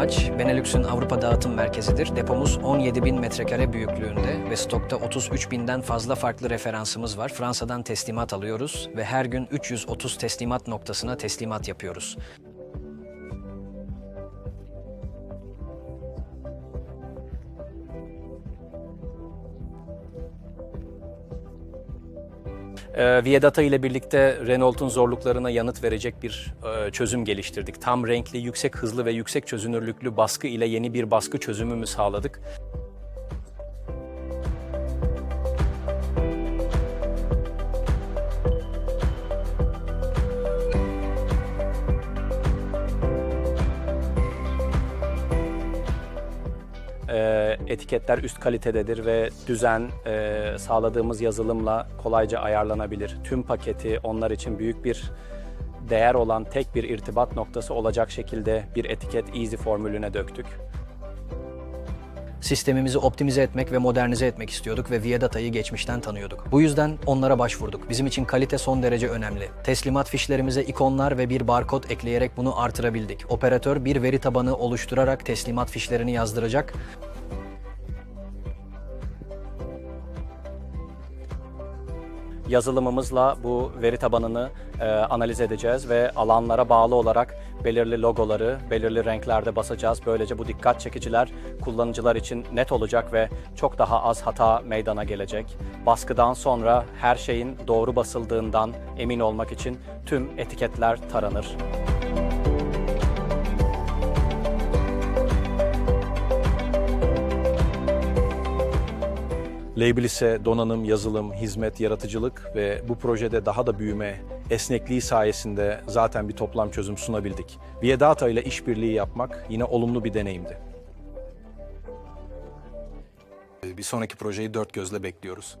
Ağaç, Benelux'un Avrupa dağıtım merkezidir. Depomuz 17 bin metrekare büyüklüğünde ve stokta 33 binden fazla farklı referansımız var. Fransa'dan teslimat alıyoruz ve her gün 330 teslimat noktasına teslimat yapıyoruz. Ee, Viadata ile birlikte Renault'un zorluklarına yanıt verecek bir e, çözüm geliştirdik. Tam renkli, yüksek hızlı ve yüksek çözünürlüklü baskı ile yeni bir baskı çözümü mü sağladık? Ee, etiketler üst kalitededir ve düzen e, sağladığımız yazılımla kolayca ayarlanabilir. Tüm paketi onlar için büyük bir değer olan tek bir irtibat noktası olacak şekilde bir etiket Easy formülüne döktük. Sistemimizi optimize etmek ve modernize etmek istiyorduk ve Viadata'yı geçmişten tanıyorduk. Bu yüzden onlara başvurduk. Bizim için kalite son derece önemli. Teslimat fişlerimize ikonlar ve bir barkod ekleyerek bunu artırabildik. Operatör bir veri tabanı oluşturarak teslimat fişlerini yazdıracak Yazılımımızla bu veri tabanını e, analiz edeceğiz ve alanlara bağlı olarak belirli logoları belirli renklerde basacağız. Böylece bu dikkat çekiciler kullanıcılar için net olacak ve çok daha az hata meydana gelecek. Baskıdan sonra her şeyin doğru basıldığından emin olmak için tüm etiketler taranır. Label ise donanım, yazılım, hizmet, yaratıcılık ve bu projede daha da büyüme, esnekliği sayesinde zaten bir toplam çözüm sunabildik. Viadata ile işbirliği yapmak yine olumlu bir deneyimdi. Bir sonraki projeyi dört gözle bekliyoruz.